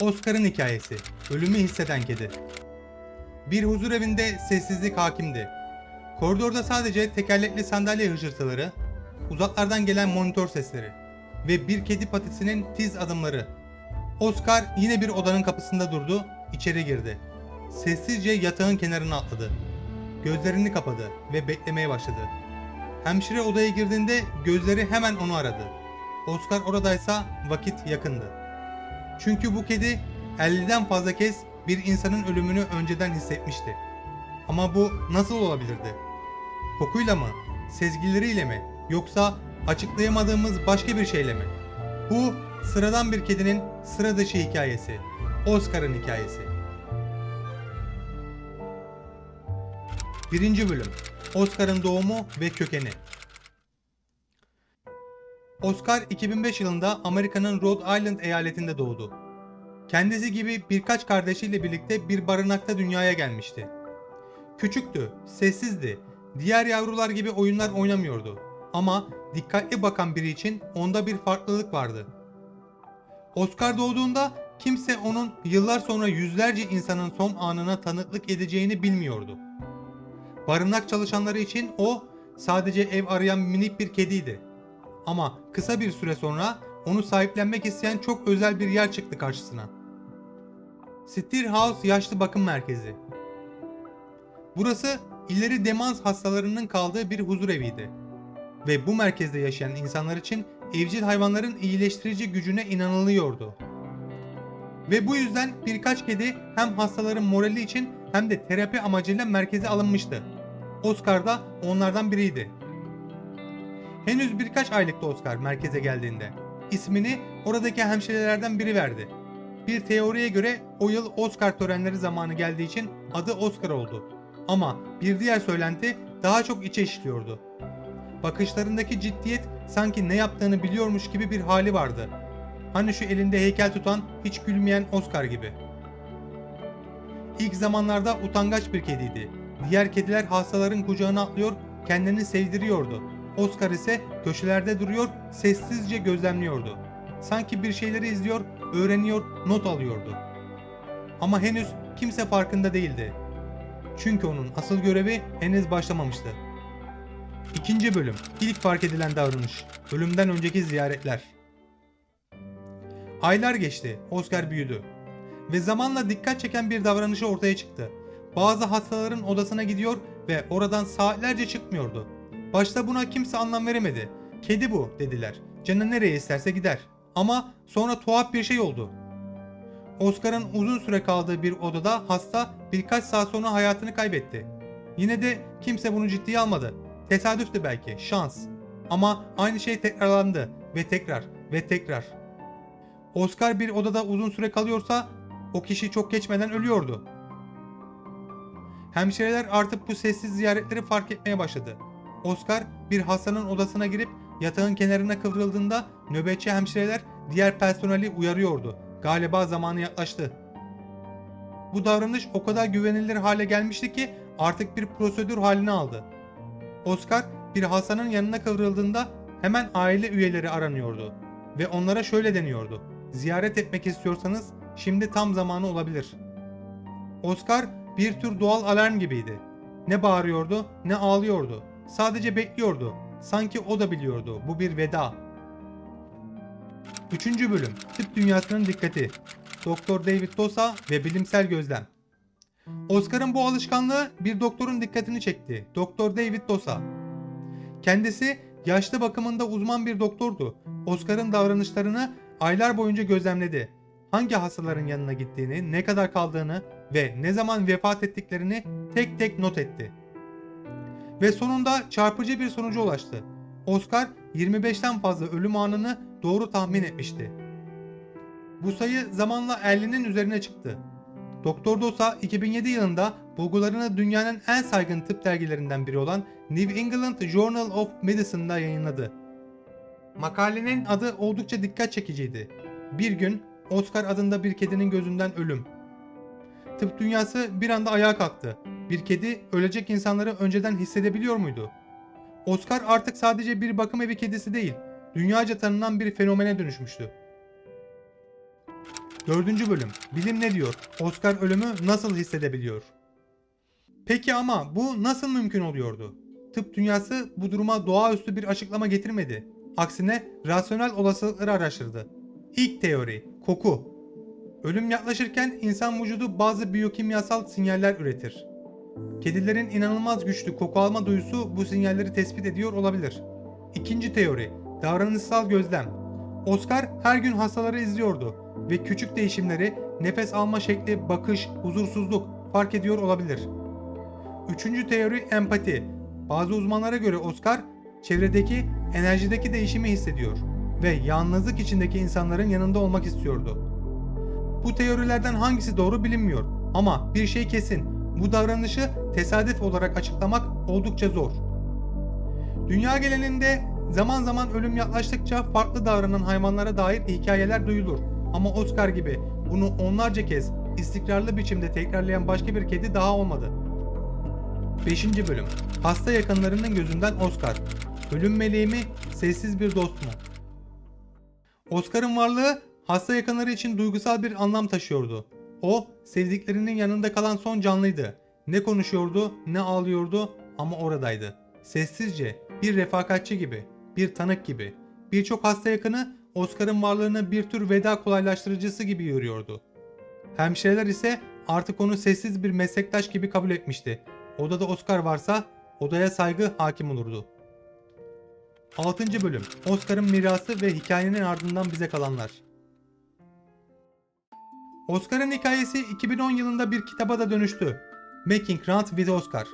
Oscar'ın hikayesi. Ölümü hisseden kedi. Bir huzur evinde sessizlik hakimdi. Koridorda sadece tekerlekli sandalye hışırtıları, uzaklardan gelen monitör sesleri ve bir kedi patisinin tiz adımları. Oscar yine bir odanın kapısında durdu, içeri girdi. Sessizce yatağın kenarına atladı. Gözlerini kapadı ve beklemeye başladı. Hemşire odaya girdiğinde gözleri hemen onu aradı. Oscar oradaysa vakit yakındı. Çünkü bu kedi 50'den fazla kez bir insanın ölümünü önceden hissetmişti. Ama bu nasıl olabilirdi? Kokuyla mı? Sezgileriyle mi? Yoksa açıklayamadığımız başka bir şeyle mi? Bu sıradan bir kedinin sıra dışı hikayesi. Oscar'ın hikayesi. Birinci bölüm. Oscar'ın doğumu ve kökeni. Oscar 2005 yılında Amerika'nın Rhode Island eyaletinde doğdu. Kendisi gibi birkaç kardeşiyle birlikte bir barınakta dünyaya gelmişti. Küçüktü, sessizdi, diğer yavrular gibi oyunlar oynamıyordu. Ama dikkatli bakan biri için onda bir farklılık vardı. Oscar doğduğunda kimse onun yıllar sonra yüzlerce insanın son anına tanıklık edeceğini bilmiyordu. Barınak çalışanları için o sadece ev arayan minik bir kediydi. Ama kısa bir süre sonra onu sahiplenmek isteyen çok özel bir yer çıktı karşısına. Steerhouse Yaşlı Bakım Merkezi. Burası ileri demans hastalarının kaldığı bir huzur eviydi. Ve bu merkezde yaşayan insanlar için evcil hayvanların iyileştirici gücüne inanılıyordu. Ve bu yüzden birkaç kedi hem hastaların morali için hem de terapi amacıyla merkeze alınmıştı. Oscar da onlardan biriydi. Henüz birkaç aylıktı Oscar merkeze geldiğinde. İsmini oradaki hemşirelerden biri verdi. Bir teoriye göre o yıl Oscar törenleri zamanı geldiği için adı Oscar oldu. Ama bir diğer söylenti daha çok içe işliyordu. Bakışlarındaki ciddiyet sanki ne yaptığını biliyormuş gibi bir hali vardı. Hani şu elinde heykel tutan hiç gülmeyen Oscar gibi. İlk zamanlarda utangaç bir kediydi. Diğer kediler hastaların kucağına atlıyor, kendini sevdiriyordu. Oscar ise köşelerde duruyor, sessizce gözlemliyordu. Sanki bir şeyleri izliyor, öğreniyor, not alıyordu. Ama henüz kimse farkında değildi. Çünkü onun asıl görevi henüz başlamamıştı. İkinci bölüm. İlk fark edilen davranış. Ölümden önceki ziyaretler. Aylar geçti. Oscar büyüdü. Ve zamanla dikkat çeken bir davranışı ortaya çıktı. Bazı hastaların odasına gidiyor ve oradan saatlerce çıkmıyordu. Başta buna kimse anlam veremedi. Kedi bu dediler. Canı nereye isterse gider. Ama sonra tuhaf bir şey oldu. Oscar'ın uzun süre kaldığı bir odada hasta birkaç saat sonra hayatını kaybetti. Yine de kimse bunu ciddiye almadı. Tesadüftü belki, şans. Ama aynı şey tekrarlandı ve tekrar ve tekrar. Oscar bir odada uzun süre kalıyorsa o kişi çok geçmeden ölüyordu. Hemşireler artık bu sessiz ziyaretleri fark etmeye başladı. Oscar bir hastanın odasına girip yatağın kenarına kıvrıldığında nöbetçi hemşireler diğer personeli uyarıyordu. Galiba zamanı yaklaştı. Bu davranış o kadar güvenilir hale gelmişti ki artık bir prosedür halini aldı. Oscar bir hastanın yanına kıvrıldığında hemen aile üyeleri aranıyordu ve onlara şöyle deniyordu. Ziyaret etmek istiyorsanız şimdi tam zamanı olabilir. Oscar bir tür doğal alarm gibiydi. Ne bağırıyordu ne ağlıyordu. Sadece bekliyordu. Sanki o da biliyordu bu bir veda. Üçüncü bölüm Tıp dünyasının dikkati. Doktor David Dosa ve bilimsel gözlem. Oscar'ın bu alışkanlığı bir doktorun dikkatini çekti. Doktor David Dosa. Kendisi yaşlı bakımında uzman bir doktordu. Oscar'ın davranışlarını aylar boyunca gözlemledi. Hangi hastaların yanına gittiğini, ne kadar kaldığını ve ne zaman vefat ettiklerini tek tek not etti. Ve sonunda çarpıcı bir sonuca ulaştı. Oscar 25'ten fazla ölüm anını doğru tahmin etmişti. Bu sayı zamanla 50'nin üzerine çıktı. Doktor Dosa 2007 yılında bulgularını dünyanın en saygın tıp dergilerinden biri olan New England Journal of Medicine'da yayınladı. Makalenin adı oldukça dikkat çekiciydi. Bir gün Oscar adında bir kedinin gözünden ölüm. Tıp dünyası bir anda ayağa kalktı. Bir kedi ölecek insanları önceden hissedebiliyor muydu? Oscar artık sadece bir bakım evi kedisi değil, dünyaca tanınan bir fenomene dönüşmüştü. Dördüncü bölüm. Bilim ne diyor? Oscar ölümü nasıl hissedebiliyor? Peki ama bu nasıl mümkün oluyordu? Tıp dünyası bu duruma doğaüstü bir açıklama getirmedi. Aksine rasyonel olasılıkları araştırdı. İlk teori, koku. Ölüm yaklaşırken insan vücudu bazı biyokimyasal sinyaller üretir. Kedilerin inanılmaz güçlü koku alma duyusu bu sinyalleri tespit ediyor olabilir. İkinci teori, davranışsal gözlem. Oscar her gün hastaları izliyordu ve küçük değişimleri, nefes alma şekli, bakış, huzursuzluk fark ediyor olabilir. Üçüncü teori empati. Bazı uzmanlara göre Oscar çevredeki enerjideki değişimi hissediyor ve yalnızlık içindeki insanların yanında olmak istiyordu. Bu teorilerden hangisi doğru bilinmiyor ama bir şey kesin. Bu davranışı tesadüf olarak açıklamak oldukça zor. Dünya genelinde zaman zaman ölüm yaklaştıkça farklı davranan hayvanlara dair hikayeler duyulur. Ama Oscar gibi bunu onlarca kez istikrarlı biçimde tekrarlayan başka bir kedi daha olmadı. 5. bölüm. Hasta yakınlarının gözünden Oscar. Ölüm meleği mi, sessiz bir dost mu? Oscar'ın varlığı hasta yakınları için duygusal bir anlam taşıyordu. O, sevdiklerinin yanında kalan son canlıydı. Ne konuşuyordu, ne ağlıyordu ama oradaydı. Sessizce, bir refakatçi gibi, bir tanık gibi. Birçok hasta yakını Oscar'ın varlığını bir tür veda kolaylaştırıcısı gibi görüyordu. Hemşireler ise artık onu sessiz bir meslektaş gibi kabul etmişti. Odada Oscar varsa odaya saygı hakim olurdu. 6. bölüm Oscar'ın mirası ve hikayenin ardından bize kalanlar. Oscar'ın hikayesi 2010 yılında bir kitaba da dönüştü. Making Rant with Oscar.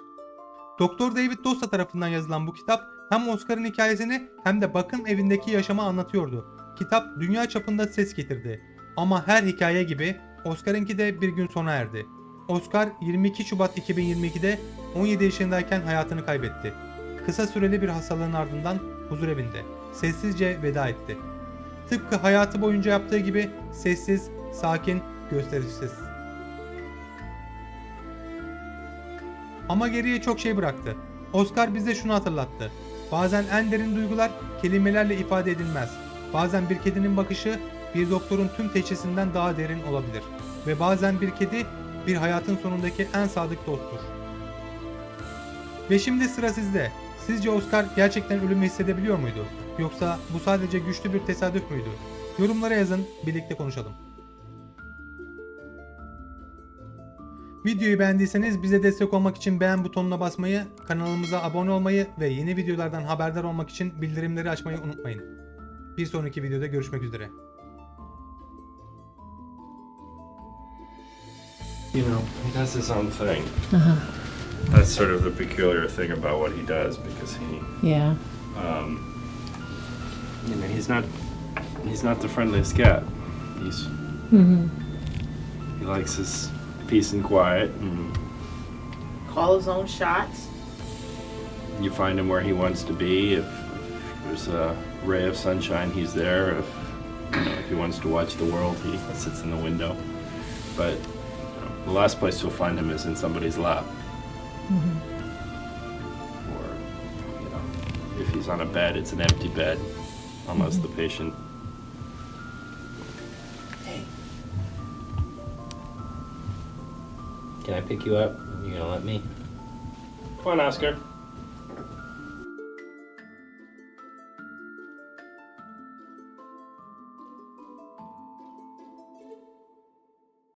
Doktor David Dosta tarafından yazılan bu kitap hem Oscar'ın hikayesini hem de bakım evindeki yaşamı anlatıyordu. Kitap dünya çapında ses getirdi. Ama her hikaye gibi Oscar'ınki de bir gün sona erdi. Oscar 22 Şubat 2022'de 17 yaşındayken hayatını kaybetti. Kısa süreli bir hastalığın ardından huzur evinde sessizce veda etti. Tıpkı hayatı boyunca yaptığı gibi sessiz, sakin, gösterişsiz. Ama geriye çok şey bıraktı. Oscar bize şunu hatırlattı. Bazen en derin duygular kelimelerle ifade edilmez. Bazen bir kedinin bakışı bir doktorun tüm teşhisinden daha derin olabilir. Ve bazen bir kedi bir hayatın sonundaki en sadık dosttur. Ve şimdi sıra sizde. Sizce Oscar gerçekten ölümü hissedebiliyor muydu? Yoksa bu sadece güçlü bir tesadüf müydü? Yorumlara yazın, birlikte konuşalım. Videoyu beğendiyseniz bize destek olmak için beğen butonuna basmayı, kanalımıza abone olmayı ve yeni videolardan haberdar olmak için bildirimleri açmayı unutmayın. Bir sonraki videoda görüşmek üzere. You know, he does his own thing. Uh-huh. That's sort of the peculiar thing about what he does because he, Yeah. um, you know, he's not he's not the friendliest cat. He's Mm-hmm. he likes his peace and quiet, and call his own shots. you find him where he wants to be. If, there's a ray of sunshine, he's there. If you know, if he wants to watch the world, he sits in the window. But you know, the last place you'll find him is in somebody's lap. Mm-hmm. Or you know, if he's on a bed, it's an empty bed, unless mm-hmm. the patient. Can I pick you up? You gonna let me? Come on, Oscar.